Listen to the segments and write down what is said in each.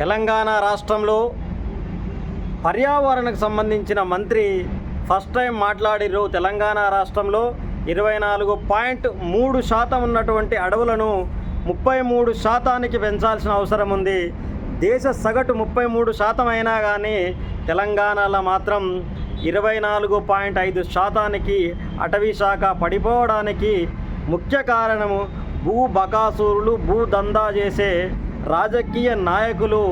తెలంగాణ రాష్ట్రంలో పర్యావరణకు సంబంధించిన మంత్రి ఫస్ట్ టైం మాట్లాడిరు తెలంగాణ రాష్ట్రంలో ఇరవై నాలుగు పాయింట్ మూడు శాతం ఉన్నటువంటి అడవులను ముప్పై మూడు శాతానికి పెంచాల్సిన అవసరం ఉంది. దేశ సగటు ముప్పై మూడు శాతం అయినా కానీ తెలంగాణలో మాత్రం ఇరవై నాలుగు పాయింట్ ఐదు శాతానికి అటవీ శాఖ పడిపోవడానికి ముఖ్య కారణము భూ బకాసురులు భూ దందా చేసే రాజకీయ నాయకులు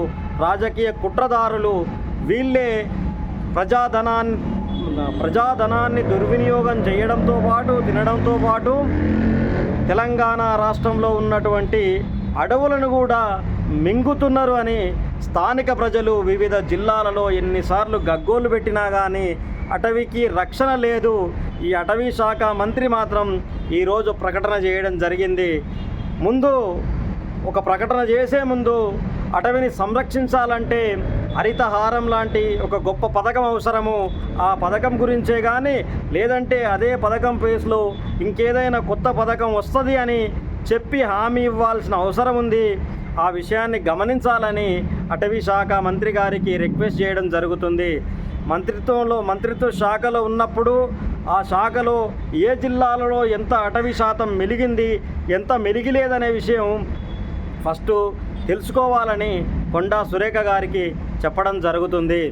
రాజకీయ కుట్రదారులు వీళ్ళే ప్రజాధనాన్ని ప్రజాధనాన్ని దుర్వినియోగం చేయడంతో పాటు తినడంతో పాటు తెలంగాణ రాష్ట్రంలో ఉన్నటువంటి అడవులను కూడా మింగుతున్నారు అని స్థానిక ప్రజలు వివిధ జిల్లాలలో ఎన్నిసార్లు గగ్గోలు పెట్టినా కానీ అటవీకి రక్షణ లేదు. ఈ అటవీ శాఖ మంత్రి మాత్రం ఈరోజు ప్రకటన చేయడం జరిగింది. ముందు ఒక ప్రకటన చేసే ముందు అటవిని సంరక్షించాలంటే హరితహారం లాంటి ఒక గొప్ప పథకం అవసరము. ఆ పథకం గురించే కానీ లేదంటే అదే పథకం ప్లేస్లో ఇంకేదైనా కొత్త పథకం వస్తుంది అని చెప్పి హామీ ఇవ్వాల్సిన అవసరం ఉంది. ఆ విషయాన్ని గమనించాలని అటవీ శాఖ మంత్రి గారికి రిక్వెస్ట్ చేయడం జరుగుతుంది. మంత్రిత్వంలో మంత్రిత్వ శాఖలో ఉన్నప్పుడు ఆ శాఖలో ఏ జిల్లాలలో ఎంత అటవీ శాతం మెలిగింది ఎంత మెలిగిలేదనే విషయం ఫస్ట్ తెలుసుకోవాలని కొండా సురేఖ గారికి చెప్పడం జరుగుతుంది.